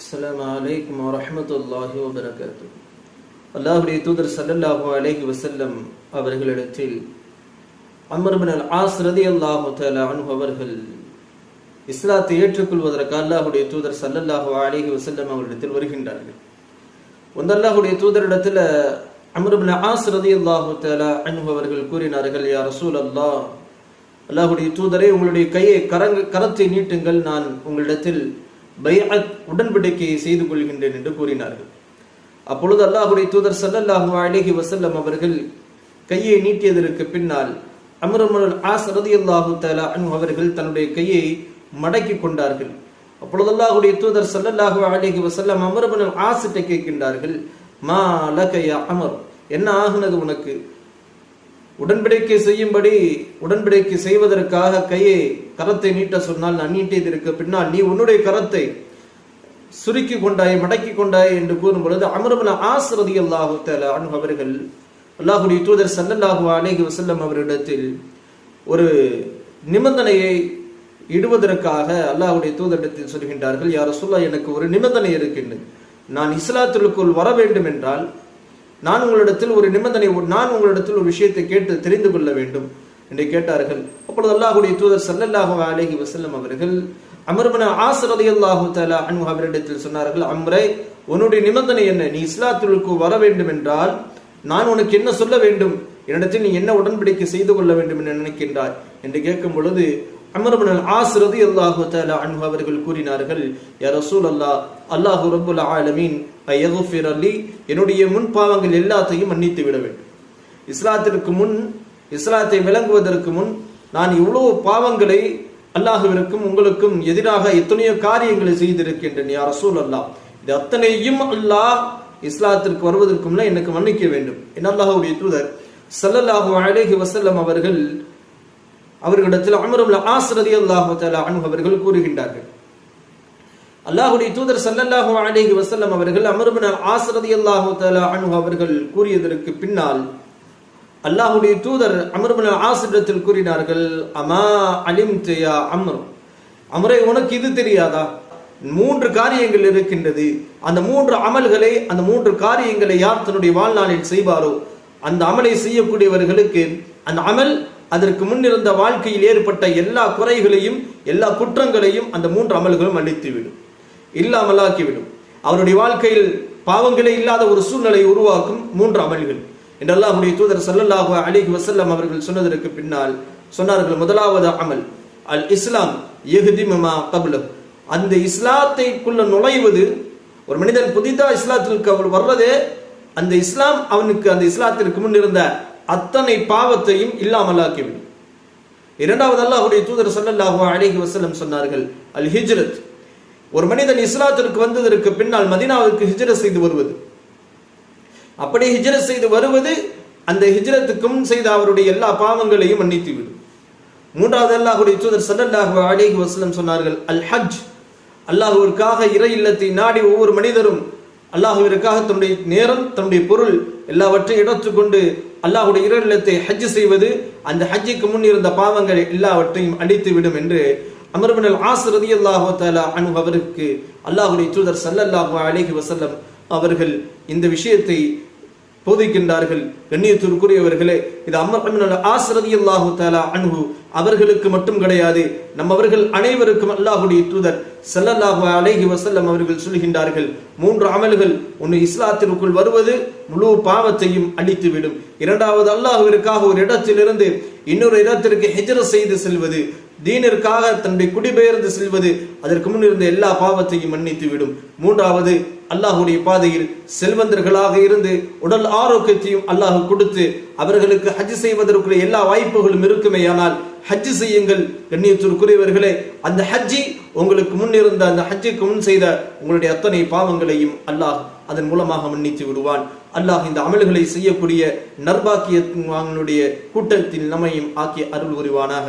அஸ்லாம் வலைக்கம் வரமத்துல்லாஹி வபரகாத்து அல்லாஹுடைய தூதர் சல்லல்லாஹு அலைஹி வசல்லம் அவர்களிடத்தில் அம்ர் அல் ஆஸ் ரதி அல்லாஹு அனு அவர்கள் இஸ்லாத்தை ஏற்றுக்கொள்வதற்கு அல்லாஹுடைய தூதர் சல்லல்லாஹு அலைஹி வசல்லம் அவரிடத்தில் வருகின்றார்கள். ஒன்று அல்லாஹுடைய தூதரிடத்தில் அமர்பன ஆஸ் ரதி அல்லாஹு அன்ஹு அவர்கள் கூறினார்கள் யா ரசூல் அல்லாஹ் அல்லாஹுடைய தூதரை உங்களுடைய கையை கரங்க கரத்தை நீட்டுங்கள். நான் உங்களிடத்தில் பைஅத் உடன்படிக்கையை செய்து கொள்கின்றேன் என்று கூறினார்கள். அப்பொழுது அல்லாஹுடைய தூதர் சல்லல்லாஹு அழகி வசல்லம் அவர்கள் கையை நீட்டியதற்கு பின்னால் அமரமருல் ஆஸ் ரதியல்லாஹு தஆலா அன்ஹு அவர்கள் தன்னுடைய கையை மடக்கி கொண்டார்கள். அப்பொழுது அல்லாஹுடைய தூதர் சல்லல்லாஹு அழகி வசல்லம் அமரமருல் ஆசிட்ட கேட்கின்றார்கள் மா லகையா அமர்? என்ன ஆகுனது உனக்கு? உடன்படிக்கை செய்யும்படி உடன்படிக்கை செய்வதற்காக கையை கரத்தை நீட்ட சொன்னால் நான் நீட்டியதற்கு பின்னால் நீ உன்னுடைய கரத்தை சுருக்கி கொண்டாய் மடக்கி கொண்டாய் என்று கூறும் பொழுது அமரபுல ஆசிரதி அல்லாஹு அனு அவர்கள் அல்லாஹுடைய தூதர் சல்லல்லாஹு அலேஹி வசல்லம் அவரிடத்தில் ஒரு நிபந்தனையை இடுவதற்காக அல்லாஹுடைய தூதரிடத்தில் சொல்கின்றார்கள் யார் சொல்ல எனக்கு ஒரு நிபந்தனை இருக்கின்றது. நான் இஸ்லாத்திற்குள் வர வேண்டும் என்றால் நான் உங்களிடத்தில் ஒரு நிபந்தனை நான் உங்களிடத்தில் ஒரு விஷயத்தை கேட்டு தெரிந்து கொள்ள வேண்டும் என்று கேட்டார்கள். அப்பொழுது அல்லாஹுடைய தூதர் சல்லல்லாஹு அலேஹி வசல்லம் அவர்கள் அமர்பன ஆசரதி அல்லாஹு தலா அன்பு அவரிடத்தில் சொன்னார்கள் அம்ரை உன்னுடைய நிபந்தனை என்ன? நீ இஸ்லாத்திற்கு வர வேண்டும் என்றால் நான் உனக்கு என்ன சொல்ல வேண்டும்? என்னிடத்தில் நீ என்ன உடன்படிக்கை செய்து கொள்ள வேண்டும்? என்று நினைக்கின்றாய் என்று கேட்கும் பொழுது அமர்பனல் ஆசிரதி அல்லாஹு தலா அன்பு அவர்கள் கூறினார்கள் யா ரசூல் அல்லா அல்லாஹு ரபுல் ஆலமீன் ஐயகுஃபிர் அலி என்னுடைய முன் பாவங்கள் எல்லாத்தையும் மன்னித்து விட வேண்டும். இஸ்லாத்திற்கு முன் இஸ்லாத்தை விளங்குவதற்கு முன் நான் இவ்வளவு பாவங்களை அல்லாஹுவிற்கும் உங்களுக்கும் எதிராக எத்தனையோ காரியங்களை செய்திருக்கின்றேன் யா ரசூல் அல்லாஹ் இது அத்தனையும் அல்லாஹ் இஸ்லாத்திற்கு வருவதற்கு முன்னே எனக்கு மன்னிக்க வேண்டும். என் அல்லாஹுடைய தூதர் சல்லல்லாஹு அலேஹி வசல்லம் அவர்கள் அவர்களிடத்தில் அமருல் ஆசிரதி அல்லாஹு தலா அனு அவர்கள் கூறுகின்றார்கள். அல்லாஹுடைய தூதர் சல்லல்லாஹு அலேஹி வசல்லம் அவர்கள் அமருபின் ஆசிரதி அல்லாஹு தலா அனு அவர்கள் கூறியதற்கு பின்னால் அல்லாஹுடைய தூதர் அமர்பின் ஆசிரத்தில் கூறினார்கள் அமா அலிம் தயா அமரும் அமரை உனக்கு இது தெரியாதா? மூன்று காரியங்கள் இருக்கின்றது. அந்த மூன்று அமல்களை அந்த மூன்று காரியங்களை யார் தன்னுடைய வாழ்நாளில் செய்வாரோ அந்த அமலை செய்யக்கூடியவர்களுக்கு அந்த அமல் அதற்கு முன் இருந்த வாழ்க்கையில் ஏற்பட்ட எல்லா குறைகளையும் எல்லா குற்றங்களையும் அந்த மூன்று அமல்களும் அழித்துவிடும். இல்லாமலாக்கிவிடும். அவருடைய வாழ்க்கையில் பாவங்களே இல்லாத ஒரு சூழ்நிலை உருவாக்கும் மூன்று அமல்கள். என்றெல்லாம் அல்லாஹுடைய தூதர் சல்லல்லாஹு அலிஹி வசல்லம் அவர்கள் சொன்னதற்கு பின்னால் சொன்னார்கள். முதலாவது அமல் அல் இஸ்லாம் எஹ்திமமா கபுலம் அந்த இஸ்லாத்தைக்குள்ள நுழைவது ஒரு மனிதன் புதிதா இஸ்லாத்திற்கு அவர் வர்றதே அந்த இஸ்லாம் அவனுக்கு அந்த இஸ்லாத்திற்கு முன் இருந்த அத்தனை பாவத்தையும் இல்லாமலாக்கிவிடும். இரண்டாவது அல்லாஹுடைய தூதர் சல்லல்லாஹு அலிஹி வசலம் சொன்னார்கள் அல் ஹிஜ்ரத். ஒரு மனிதன் இஸ்லாத்திற்கு வந்ததற்கு பின்னால் மதினாவிற்கு ஹிஜ்ரத் செய்து வருவது. அப்படி ஹிஜ்ரத் செய்து வருவது அந்த ஹிஜ்ரத்துக்கும் செய்த அவருடைய எல்லா பாவங்களையும் மன்னித்துவிடும். மூன்றாவது அல்லாஹுடைய தூதர் சல்லல்லாஹு அலிஹி வசலம் சொன்னார்கள் அல் ஹஜ். அல்லாஹுவிற்காக இறை இல்லத்தை நாடி ஒவ்வொரு மனிதரும் அல்லாஹுவிற்காக தன்னுடைய நேரம் தன்னுடைய பொருள் எல்லாவற்றையும் எடுத்துக்கொண்டு அல்லாஹுடைய இரநிலத்தை ஹஜ் செய்வது அந்த ஹஜ்ஜுக்கு முன் இருந்த பாவங்கள் எல்லாவற்றையும் அடித்து விடும் என்று அமர்பினல் ஆசிரதி அல்லாஹோ தாலா அனு அவருக்கு அல்லாஹுடைய தூதர் சல்லல்லாஹு அலேஹி வசல்லம் அவர்கள் இந்த விஷயத்தை போதிக்கின்றார்கள். கண்ணியத்திற்குரியவர்களே இது அம்மர் ஆசிரதி அல்லாஹு தாலா அன்பு அவர்களுக்கு மட்டும் கிடையாது நம்மவர்கள் அனைவருக்கும் அல்லாஹுடைய தூதர் சல்லல்லாஹு அலேஹி வசல்லம் அவர்கள் சொல்கின்றார்கள் மூன்று அமல்கள் ஒன்று இஸ்லாத்திற்குள் வருவது முழு பாவத்தையும் அழித்துவிடும். இரண்டாவது அல்லாஹுவிற்காக ஒரு இடத்திலிருந்து இன்னொரு இடத்திற்கு ஹெஜர செய்து செல்வது தீனிற்காக தன்னுடைய குடிபெயர்ந்து செல்வது அதற்கு முன் இருந்த எல்லா பாவத்தையும் மன்னித்து விடும் மூன்றாவது அல்லாஹுடைய பாதையில் செல்வந்தர்களாக இருந்து உடல் ஆரோக்கியத்தையும் அல்லாஹ் கொடுத்து அவர்களுக்கு ஹஜ் செய்வதற்குரிய எல்லா வாய்ப்புகளும் இருக்குமே ஆனால் ஹஜ் செய்யுங்கள் கண்ணியத்திற்குரியவர்களே. அந்த ஹஜ்ஜி உங்களுக்கு முன் இருந்த அந்த ஹஜ்ஜுக்கு முன் செய்த உங்களுடைய அத்தனை பாவங்களையும் அல்லாஹ் அதன் மூலமாக மன்னித்து விடுவான். அல்லாஹ் இந்த அமல்களை செய்யக்கூடிய நர்பாக்கியத்தினுடைய கூட்டத்தில் நம்மையும் ஆக்கிய அருள் புரிவானாக.